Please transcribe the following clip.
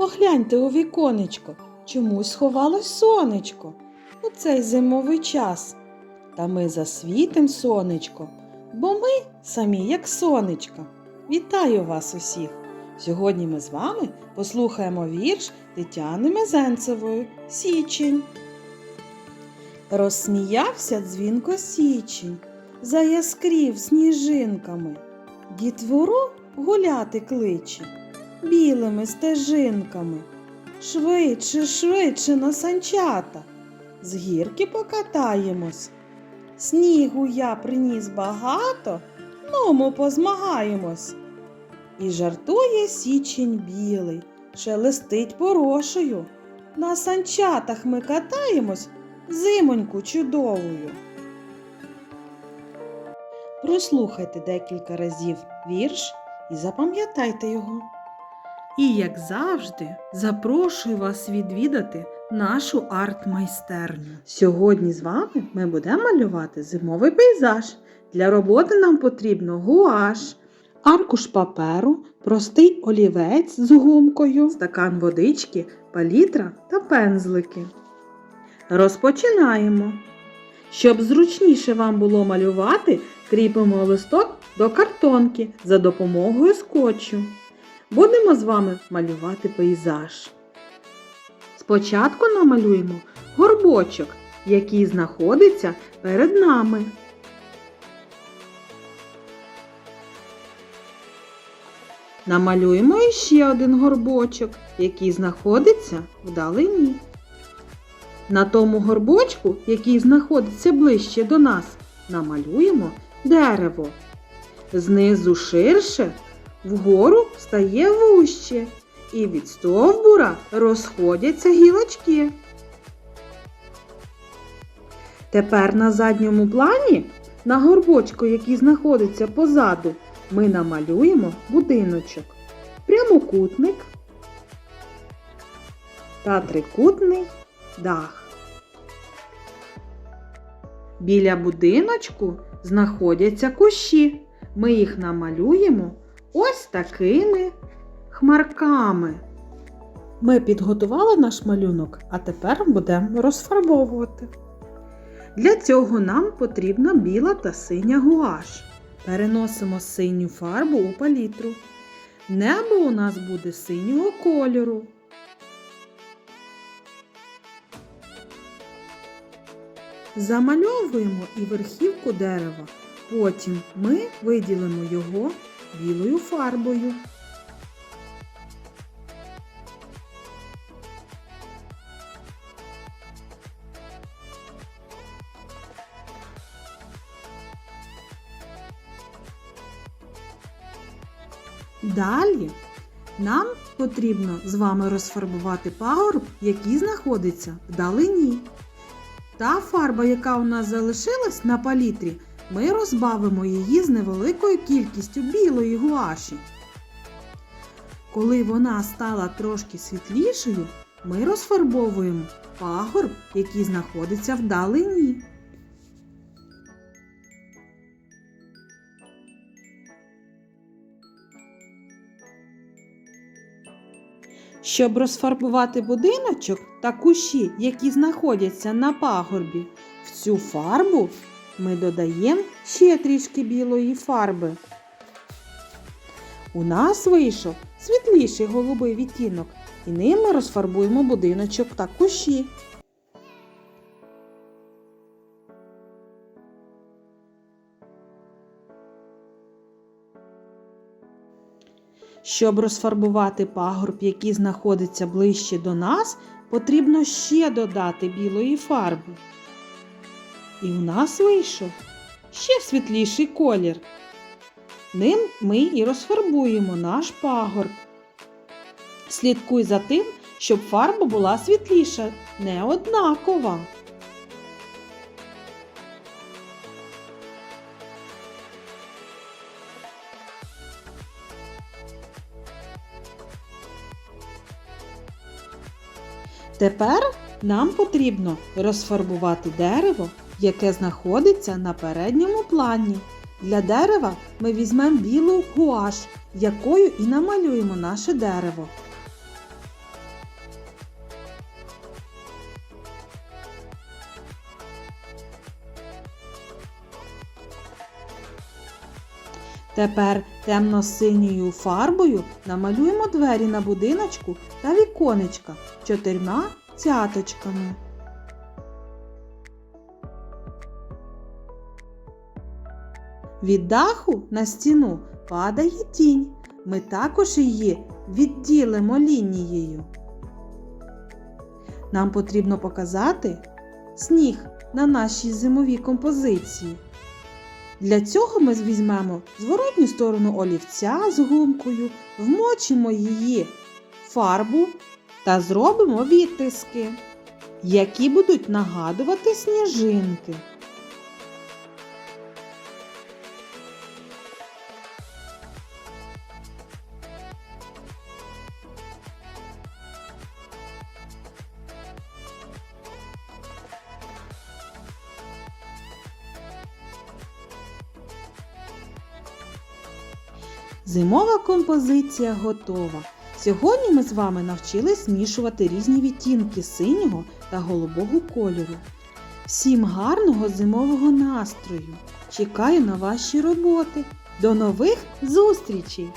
Погляньте у віконечко, чомусь сховалось сонечко у цей зимовий час. Та ми засвітим сонечко, бо ми самі як сонечко. Вітаю вас усіх! Сьогодні ми з вами послухаємо вірш Тетяни Мезенцевої Січень. Розсміявся дзвінко січень, заяскрів сніжинками. Дітвору гуляти кличе білими стежинками. Швидше, швидше на санчата, з гірки покатаємось. Снігу я приніс багато, ному позмагаємось. І жартує січень білий, шелестить порошею. На санчатах ми катаємось зимоньку чудовою. Прослухайте декілька разів вірш і запам'ятайте його. І, як завжди, запрошую вас відвідати нашу арт-майстерню. Сьогодні з вами ми будемо малювати зимовий пейзаж. Для роботи нам потрібно гуаш, аркуш паперу, простий олівець з гумкою, стакан водички, палітра та пензлики. Розпочинаємо. Щоб зручніше вам було малювати, кріпимо листок до картонки за допомогою скотчу. Будемо з вами малювати пейзаж. Спочатку намалюємо горбочок, який знаходиться перед нами. Намалюємо іще один горбочок, який знаходиться вдалині. На тому горбочку, який знаходиться ближче до нас, намалюємо дерево. Знизу ширше, вгору стає вуще, і від стовбура розходяться гілочки. Тепер на задньому плані, на горбочку, який знаходиться позаду, ми намалюємо будиночок, прямокутник та трикутний дах. Біля будиночку знаходяться кущі. Ми їх намалюємо ось такими хмарками. Ми підготували наш малюнок, а тепер будемо розфарбовувати. Для цього нам потрібна біла та синя гуаш. Переносимо синю фарбу у палітру. Небо у нас буде синього кольору. Замальовуємо і верхівку дерева. Потім ми виділимо його білою фарбою. Далі нам потрібно з вами розфарбувати пагорб, який знаходиться вдалині. Та фарба, яка у нас залишилась на палітрі, ми розбавимо її з невеликою кількістю білої гуаші. Коли вона стала трошки світлішою, ми розфарбовуємо пагорб, який знаходиться вдалині. Щоб розфарбувати будиночок та кущі, які знаходяться на пагорбі, в цю фарбу ми додаємо ще трішки білої фарби. У нас вийшов світліший голубий відтінок, і ним ми розфарбуємо будиночок та кущі. Щоб розфарбувати пагорб, який знаходиться ближче до нас, потрібно ще додати білої фарби. І у нас вийшов ще світліший колір. Ним ми і розфарбуємо наш пагорб. Слідкуй за тим, щоб фарба була світліша, не однакова. Тепер нам потрібно розфарбувати дерево, яке знаходиться на передньому плані. Для дерева ми візьмемо білу гуаш, якою і намалюємо наше дерево. Тепер темно-синьою фарбою намалюємо двері на будиночку та віконечка чотирма цяточками. Від даху на стіну падає тінь. Ми також її відділимо лінією. Нам потрібно показати сніг на нашій зимовій композиції. Для цього ми візьмемо зворотню сторону олівця з гумкою, вмочимо її фарбу та зробимо відтиски, які будуть нагадувати сніжинки. Зимова композиція готова. Сьогодні ми з вами навчились змішувати різні відтінки синього та голубого кольору. Всім гарного зимового настрою! Чекаю на ваші роботи. До нових зустрічей!